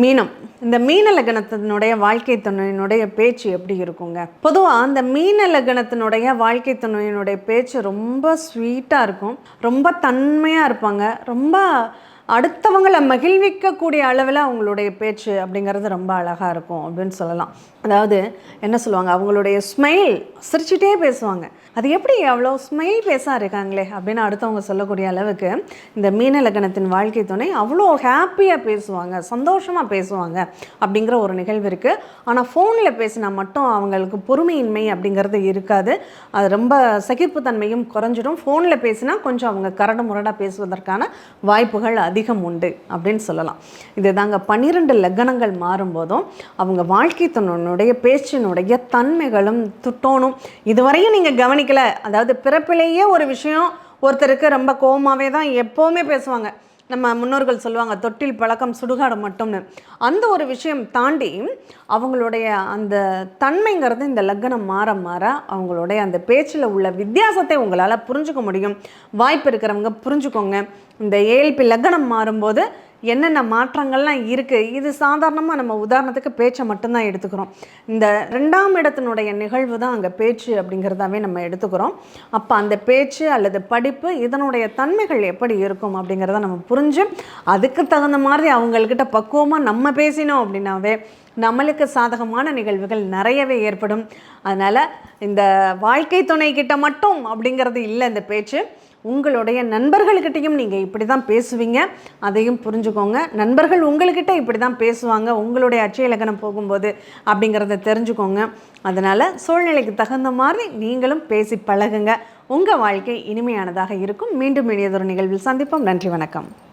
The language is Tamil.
மீனம். இந்த மீன லக்னத்தினுடைய வாழ்க்கை துணையினுடைய பேச்சு எப்படி இருக்குங்க? பொதுவாக அந்த மீன லக்னத்தினுடைய வாழ்க்கை துணையினுடைய பேச்சு ரொம்ப ஸ்வீட்டாக இருக்கும். ரொம்ப தன்மையாக இருப்பாங்க. ரொம்ப அடுத்தவங்களை மகிழ்விக்கக்கூடிய அளவில் அவங்களுடைய பேச்சு அப்படிங்கிறது ரொம்ப அழகாக இருக்கும் அப்படின்னு சொல்லலாம். அதாவது என்ன சொல்லுவாங்க? அவங்களுடைய ஸ்மைல் சிரிச்சிட்டே பேசுவாங்க. அது எப்படி அவ்வளோ ஸ்மைல் பேசா இருக்காங்களே அப்படின்னு அடுத்தவங்க சொல்லக்கூடிய அளவுக்கு இந்த மீன லக்னத்தின் வாழ்க்கை துணை அவ்வளோ ஹாப்பியாக பேசுவாங்க சந்தோஷமாக பேசுவாங்க அப்படிங்கிற ஒரு நிகழ்வு இருக்குது ஆனால் ஃபோனில் பேசினா மட்டும் அவங்களுக்கு பொறுமையின்மை அப்படிங்கிறது இருக்காது. அது ரொம்ப சகிப்புத்தன்மையும் குறைஞ்சிடும். ஃபோனில் பேசினா கொஞ்சம் அவங்க கரடு முரடாக பேசுவதற்கான வாய்ப்புகள் அதிகம் உண்டு அப்படின்னு சொல்லலாம். இது தாங்க பன்னிரெண்டு லக்னங்கள் மாறும்போதும் அவங்க வாழ்க்கை தன்னுடைய பேச்சினுடைய தன்மைகளும் துட்டோனும் இதுவரையும் நீங்கள் கவனிக்கல. அதாவது பிறப்பிலேயே ஒரு விஷயம் ஒருத்தருக்கு ரொம்ப கோவமாகவே தான் எப்போவுமே பேசுவாங்க. நம்ம முன்னோர்கள் சொல்லுவாங்க தொட்டில் பழக்கம் சுடுகாடு மட்டும்னு. அந்த ஒரு விஷயம் தாண்டி அவங்களுடைய அந்த தன்மைங்கிறது இந்த லக்னம் மாற மாற அவங்களுடைய அந்த பேச்சில் உள்ள வித்தியாசத்தை உங்களால் புரிஞ்சுக்க முடியும். வாய்ப்பு இருக்கிறவங்க புரிஞ்சுக்கோங்க. இந்த ஏழ்பி லக்னம் மாறும்போது என்னென்ன மாற்றங்கள்லாம் இருக்குது இது சாதாரணமாக நம்ம உதாரணத்துக்கு பேச்சை மட்டும்தான் எடுத்துக்கிறோம். இந்த ரெண்டாம் இடத்தினுடைய நிகழ்வு தான் அங்கே பேச்சு அப்படிங்கிறதாவே நம்ம எடுத்துக்கிறோம். அப்போ அந்த பேச்சு அல்லது படிப்பு இதனுடைய தன்மைகள் எப்படி இருக்கும் அப்படிங்கிறத நம்ம புரிஞ்சு அதுக்கு தகுந்த மாதிரி அவங்கக்கிட்ட பக்குவமாக நம்ம பேசினோம் அப்படின்னாவே நம்மளுக்கு சாதகமான நிகழ்வுகள் நிறையவே ஏற்படும். அதனால் இந்த வாழ்க்கை துணை கிட்ட மட்டும் அப்படிங்கிறது இல்லை இந்த பேச்சு. உங்களுடைய நண்பர்கள்கிட்டையும் நீங்கள் இப்படி தான் பேசுவீங்க. அதையும் புரிஞ்சுக்கோங்க. நண்பர்கள் உங்கள்கிட்ட இப்படி தான் பேசுவாங்க. உங்களுடைய அச்சய இலக்கணம் போகும்போது அப்படிங்கிறத தெரிஞ்சுக்கோங்க. அதனால் சூழ்நிலைக்கு தகுந்த மாதிரி நீங்களும் பேசி பழகுங்க. உங்கள் வாழ்க்கை இனிமையானதாக இருக்கும். மீண்டும் இனியதொரு நிகழ்வில் சந்திப்போம். நன்றி வணக்கம்.